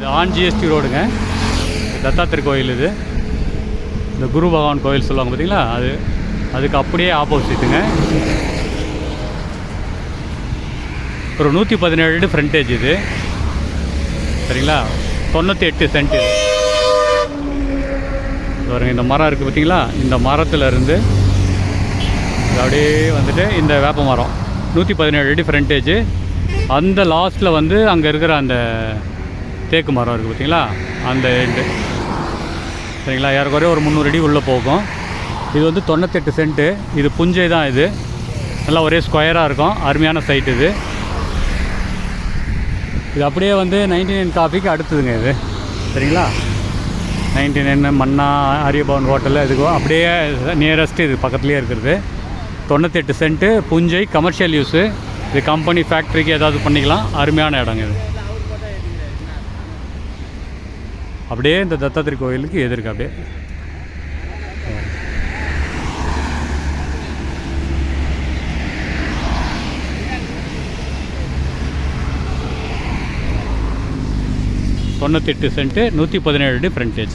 இது on GST ரோடுங்க. தத்தாத்திரி கோயில் இது. இந்த குரு பகவான் கோயில் சொல்லுவாங்க பார்த்தீங்களா அது அதுக்கு அப்படியே ஆப்போசிட்டுங்க ஒரு நூற்றி பதினேழு அடி ஃப்ரண்டேஜ் இது. சரிங்களா? தொண்ணூற்றி எட்டு சென்ட் இது இந்த மரம் இருக்குது பார்த்தீங்களா இந்த மரத்தில் இருந்து அப்படியே வந்துட்டு இந்த வேப்ப மரம். நூற்றி பதினேழு அடி ஃப்ரண்டேஜ் அந்த லாஸ்ட்டில் வந்து அங்கே இருக்கிற அந்த தேக்கு மரம் இருக்குது பார்த்தீங்களா? அந்த எண்டு சரிங்களா? ஏறக்குறைய ஒரு முந்நூறு அடி உள்ளே போகும். இது வந்து தொண்ணூத்தெட்டு சென்ட்டு இது புஞ்சை தான் இது. நல்லா ஒரே ஸ்கொயராக இருக்கும். அருமையான சைட் இது. இது அப்படியே வந்து நைன்டி நைன் காஃபிக்கு அடுத்ததுங்க இது. சரிங்களா? நைன்டி நைன் மன்னா ஆரியபவன் ஹோட்டலில் இதுக்கும் அப்படியே நியரஸ்ட் இது பக்கத்துலேயே இருக்கிறது. தொண்ணூத்தெட்டு சென்ட்டு புஞ்சை கமர்ஷியல் யூஸு இது கம்பெனி ஃபேக்ட்ரிக்கு ஏதாவது பண்ணிக்கலாம். அருமையான இடங்க இது. அப்படியே இந்த தத்தாத்திரி கோயிலுக்கு எதிர்க்கு அப்படியே. தொண்ணூத்தெட்டு சென்ட்டு நூற்றி பதினேழு அடி ஃப்ரண்டேஜ்